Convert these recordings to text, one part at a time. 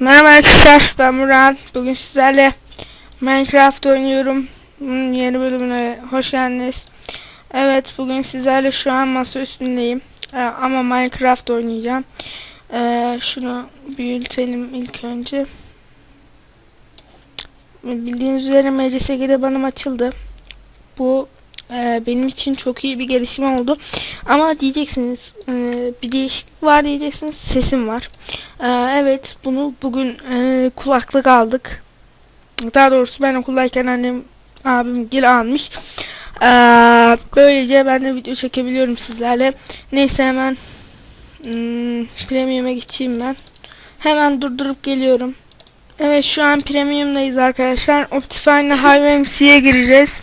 Merhaba arkadaşlar ben Murat. Bugün sizlerle Minecraft oynuyorum. Bunun yeni bölümüne hoş geldiniz. Evet bugün sizlerle şu an masa üstündeyim. Ee, ama Minecraft oynayacağım. Ee, şunu büyütelim ilk önce. Bildiğiniz üzere MCSG'de banım açıldı. Bu e, benim için çok iyi bir gelişme oldu. Ama diyeceksiniz e, bir değişiklik var diyeceksiniz sesim var. E, evet bunu bugün e, kulaklık aldık. Daha doğrusu ben okuldayken annem abim gil almış. E, böylece ben de video çekebiliyorum sizlerle. Neyse hemen hmm, premium'a geçeyim ben. Hemen durdurup geliyorum. Evet şu an premium'dayız arkadaşlar. Optifine'le Hive MC'ye gireceğiz.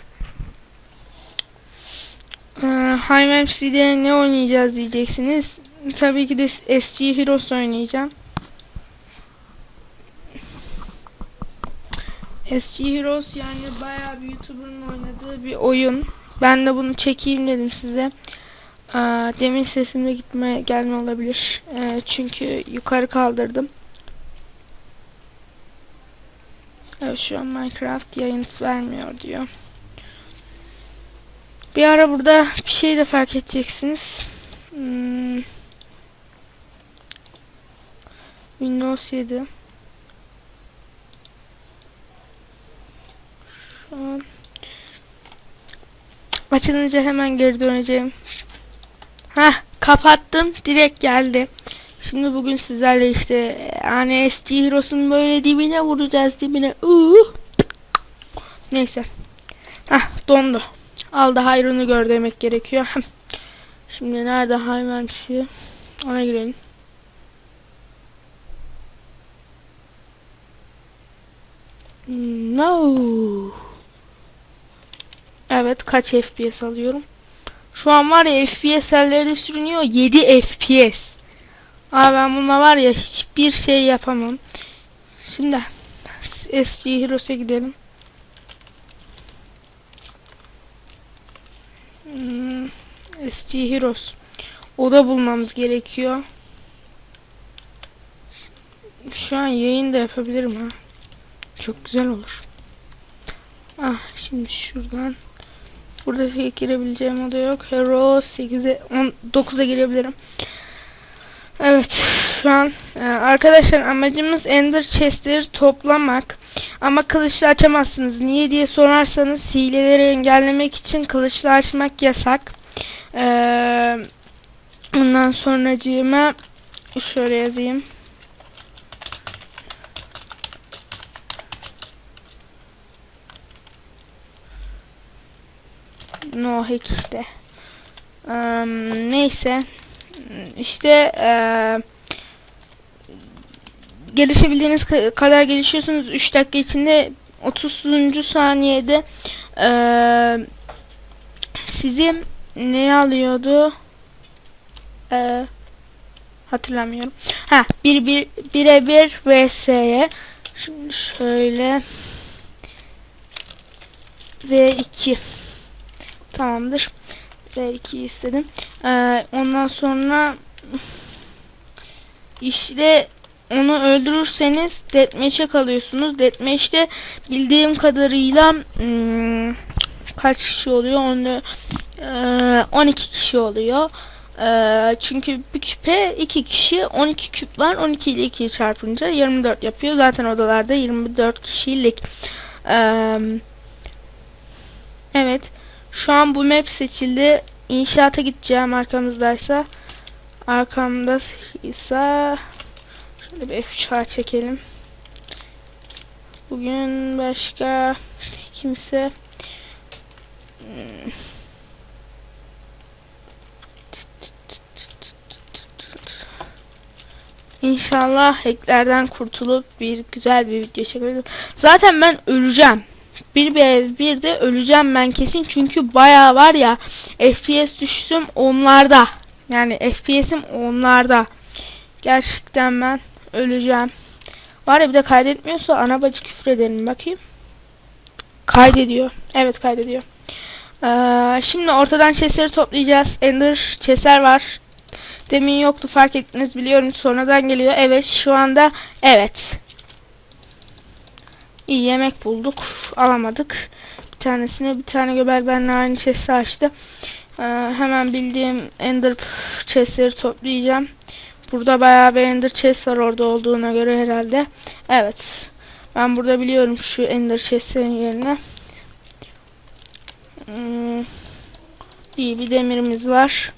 Ee, Hive MC'de ne oynayacağız diyeceksiniz. Tabii ki de SG Heroes oynayacağım. SG Heroes yani bayağı bir YouTuber'ın oynadığı bir oyun. Ben de bunu çekeyim dedim size. Ee, demin sesimde gitme gelme olabilir. Ee, çünkü yukarı kaldırdım. Evet şu an Minecraft yayın vermiyor diyor. Bir ara burada bir şey de fark edeceksiniz. Hmm. Windows 7. Şu an açılınca hemen geri döneceğim. Hah kapattım direkt geldi. Şimdi bugün sizlerle işte yani SG Heroes'un böyle dibine vuracağız dibine. Uh. Neyse. Hah dondu. Aldı hayrını gör demek gerekiyor. Şimdi nerede hayvan kişi? Ona girelim. No. Evet kaç FPS alıyorum? Şu an var ya FPS elleri sürünüyor 7 FPS. Aa ben bununla var ya hiçbir şey yapamam. Şimdi SG Heroes'a gidelim. Hmm, SG Heroes. Oda bulmamız gerekiyor. Şu an yayın da yapabilirim ha. Çok güzel olur. Ah şimdi şuradan. Burada girebileceğim oda yok. Hero 8'e 9'a girebilirim. Evet şu an e, arkadaşlar amacımız Ender Chest'leri toplamak. Ama kılıçla açamazsınız. Niye diye sorarsanız hileleri engellemek için kılıçla açmak yasak. Ee, ondan sonracığıma şöyle yazayım. No hack işte. Um, neyse. İşte eee gelişebildiğiniz kadar gelişiyorsunuz. 3 dakika içinde 30. saniyede ee, sizi ne alıyordu? Ee, hatırlamıyorum. Ha bir bir bire bir vs'ye şimdi şöyle v2 tamamdır v2 istedim ee, ondan sonra işte onu öldürürseniz deathmatch'e kalıyorsunuz. Deathmatch'te bildiğim kadarıyla hmm, kaç kişi oluyor? Onu, e, 12 kişi oluyor. E, çünkü bir küpe 2 kişi 12 küp var. 12 ile 2'yi çarpınca 24 yapıyor. Zaten odalarda 24 kişilik. E, evet. Şu an bu map seçildi. İnşaata gideceğim arkamızdaysa. Arkamda ise Şöyle bir F3'a çekelim. Bugün başka kimse hmm. İnşallah hacklerden kurtulup bir güzel bir video çekebilirim. Zaten ben öleceğim. Bir bir de öleceğim ben kesin çünkü bayağı var ya FPS düşüşüm onlarda. Yani FPS'im onlarda. Gerçekten ben öleceğim. Var ya bir de kaydetmiyorsa ana bacı küfür edelim bakayım. Kaydediyor. Evet kaydediyor. Ee, şimdi ortadan chestleri toplayacağız. Ender chestler var. Demin yoktu fark ettiniz biliyorum sonradan geliyor. Evet şu anda evet. İyi yemek bulduk. Alamadık. Bir tanesini bir tane göbel benimle aynı chest'i açtı. Ee, hemen bildiğim ender chestleri toplayacağım. Burada bayağı bir ender chest var orada olduğuna göre herhalde. Evet. Ben burada biliyorum şu ender chest'in yerine. Hmm. İyi bir demirimiz var.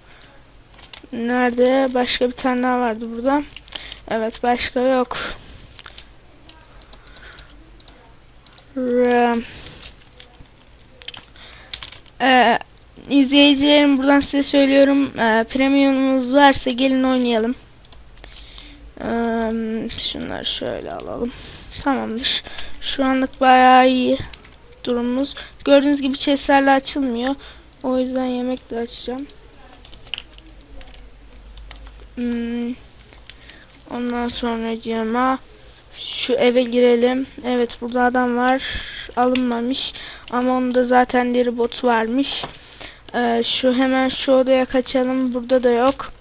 Nerede? Başka bir tane daha vardı burada. Evet başka yok. Ee, izleyicilerim buradan size söylüyorum. Ee, premiumumuz varsa gelin oynayalım. Ee, şunları şöyle alalım. Tamamdır. Şu anlık bayağı iyi durumumuz. Gördüğünüz gibi chestlerle açılmıyor. O yüzden yemek de açacağım. Hmm. Ondan sonra cama şu eve girelim. Evet burada adam var. Alınmamış. Ama onda zaten deri botu varmış. Ee, şu hemen şu odaya kaçalım. Burada da yok.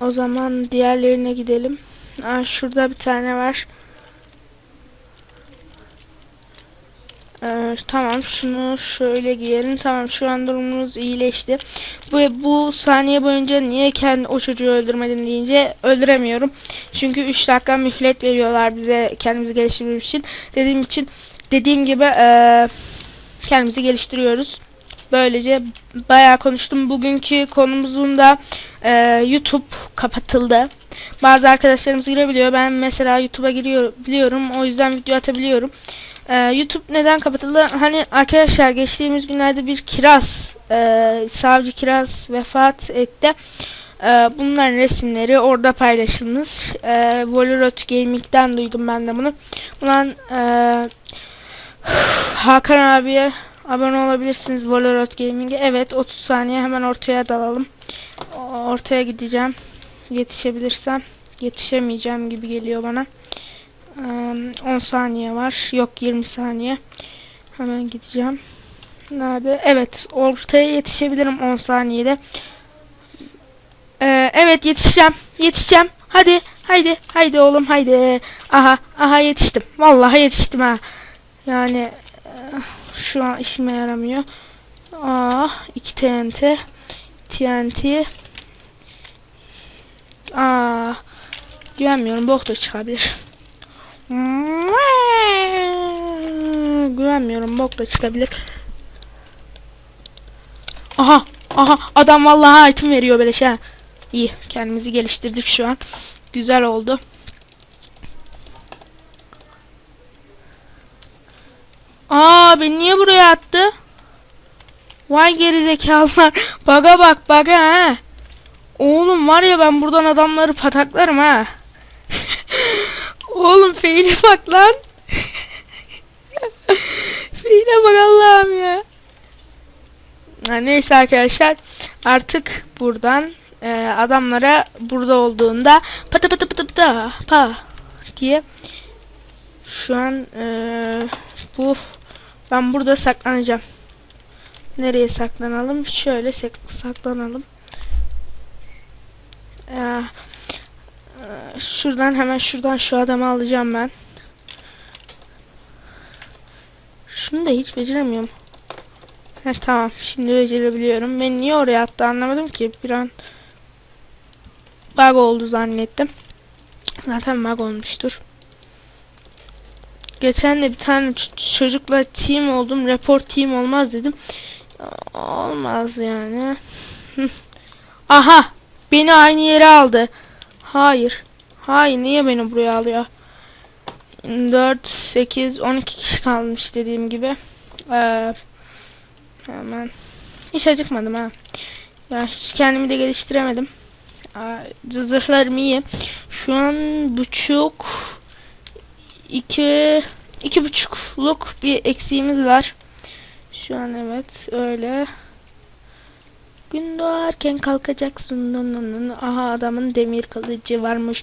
O zaman diğerlerine gidelim. Aa, şurada bir tane var. Ee, tamam şunu şöyle giyelim. Tamam şu an durumumuz iyileşti. Bu, bu saniye boyunca niye kendi o çocuğu öldürmedin deyince öldüremiyorum. Çünkü 3 dakika mühlet veriyorlar bize kendimizi geliştirmemiz için. Dediğim için dediğim gibi e, kendimizi geliştiriyoruz. Böylece bayağı konuştum. Bugünkü konumuzun da e, YouTube kapatıldı. Bazı arkadaşlarımız girebiliyor. Ben mesela YouTube'a giriyor biliyorum. O yüzden video atabiliyorum. Ee, YouTube neden kapatıldı? Hani arkadaşlar geçtiğimiz günlerde bir kiraz, e, savcı kiraz vefat etti. E, bunların resimleri orada paylaşılmış. E, Volorot Gaming'den duydum ben de bunu. Ulan e, Hakan abiye abone olabilirsiniz Volorot Gaming'e. Evet 30 saniye hemen ortaya dalalım. Ortaya gideceğim. Yetişebilirsem. Yetişemeyeceğim gibi geliyor bana. 10 saniye var. Yok 20 saniye. Hemen gideceğim. Nerede? Evet. Ortaya yetişebilirim 10 saniyede. Ee, evet yetişeceğim. Yetişeceğim. Hadi. Haydi. Haydi oğlum. Haydi. Aha. Aha yetiştim. Vallahi yetiştim ha. Yani şu an işime yaramıyor. Aa, 2 TNT. TNT. Aa, güvenmiyorum. Bok da çıkabilir. Güvenmiyorum. Bok da çıkabilir. Aha. Aha. Adam vallahi item veriyor böyle şey. İyi. Kendimizi geliştirdik şu an. Güzel oldu. Aa beni niye buraya attı? Vay gerizekalılar. Baga bak baga ha. Oğlum var ya ben buradan adamları pataklarım ha. Oğlum feyle bak lan. feyle bak Allah'ım ya. Ha, neyse arkadaşlar artık buradan e, adamlara burada olduğunda pata pata pata pata pa diye şu an e, bu ben burada saklanacağım. Nereye saklanalım? Şöyle saklanalım. Ee, şuradan hemen şuradan şu adamı alacağım ben. Şunu da hiç beceremiyorum. Heh, tamam şimdi becerebiliyorum. Ben niye oraya attı anlamadım ki. Bir an bug oldu zannettim. Zaten bug olmuştur. Geçen de bir tane çocukla team oldum. Report team olmaz dedim. Olmaz yani. Aha! Beni aynı yere aldı. Hayır. Hayır niye beni buraya alıyor? 4, 8, 12 kişi kalmış dediğim gibi. Ee, hemen. Hiç acıkmadım ha. Ya hiç kendimi de geliştiremedim. Ee, zırhlarım iyi. Şu an buçuk iki iki buçukluk bir eksiğimiz var. Şu an evet öyle. Gün doğarken kalkacaksın. Aha adamın demir kılıcı varmış.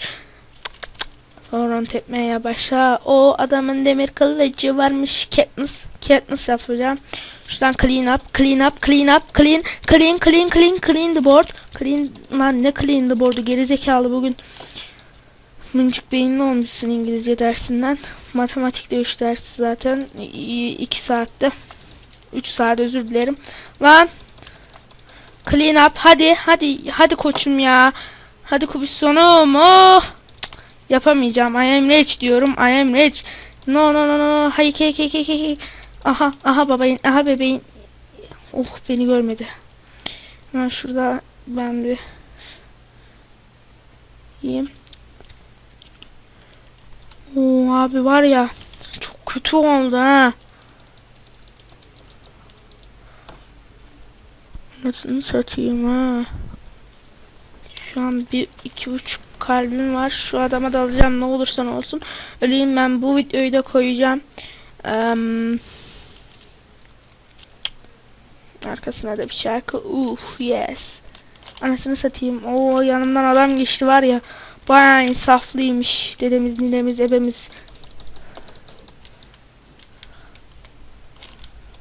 Horon tepmeye başla. O adamın demir kılıcı varmış. Katniss. Katniss yapacağım. Şuradan clean up, clean up, clean up, clean, clean, clean, clean, clean the board. Clean, lan ne clean the board'u gerizekalı bugün. Mıncık beyinli olmuşsun İngilizce dersinden. Matematikte 3 dersi zaten 2 saatte. 3 saat özür dilerim. Lan. Clean up hadi hadi hadi koçum ya. Hadi kubisyonum. Oh. Yapamayacağım. I am rich diyorum. I am rich. No no no no. Hayır hey hey hey hey. Aha aha babayın. Aha bebeğin. Oh beni görmedi. Hemen şurada ben bir yiyeyim. Oo abi var ya çok kötü oldu ha. Nasıl satayım ha? Şu an bir iki buçuk kalbim var. Şu adama da alacağım ne olursa ne olsun. Öleyim ben bu videoyu da koyacağım. Em, arkasına da bir şarkı. Uh yes. Anasını satayım. Oo yanımdan adam geçti var ya. Bayağı insaflıymış. Dedemiz, ninemiz, ebemiz.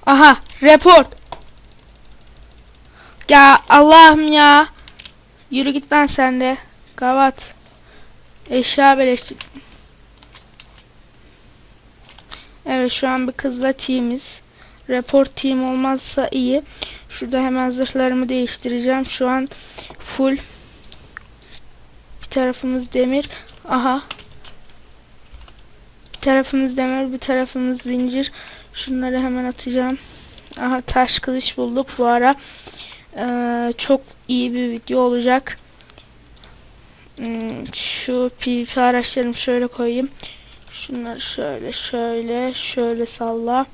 Aha, report. Ya Allah'ım ya. Yürü git lan sen de. Gavat. Eşya beleştik. Evet şu an bir kızla teamiz. Report team olmazsa iyi. Şurada hemen zırhlarımı değiştireceğim. Şu an full. Bir tarafımız demir. Aha. Bir tarafımız demir, bir tarafımız zincir. Şunları hemen atacağım. Aha taş kılıç bulduk bu ara. Ee, çok iyi bir video olacak. Hmm, şu PvP araçlarımı şöyle koyayım. Şunları şöyle şöyle şöyle salla.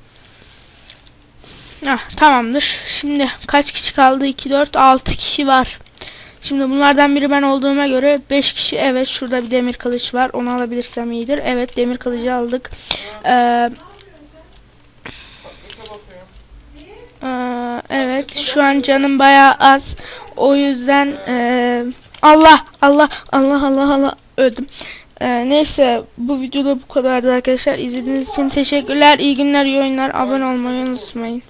Ah, tamamdır. Şimdi kaç kişi kaldı? 2, 4, 6 kişi var. Şimdi bunlardan biri ben olduğuma göre 5 kişi evet şurada bir demir kılıç var. Onu alabilirsem iyidir. Evet demir kılıcı aldık. Ee, evet şu an canım bayağı az. O yüzden ee, Allah Allah Allah Allah Allah öldüm. Ee, neyse bu videoda bu kadardı arkadaşlar. İzlediğiniz için teşekkürler. İyi günler, iyi oyunlar. Abone olmayı unutmayın.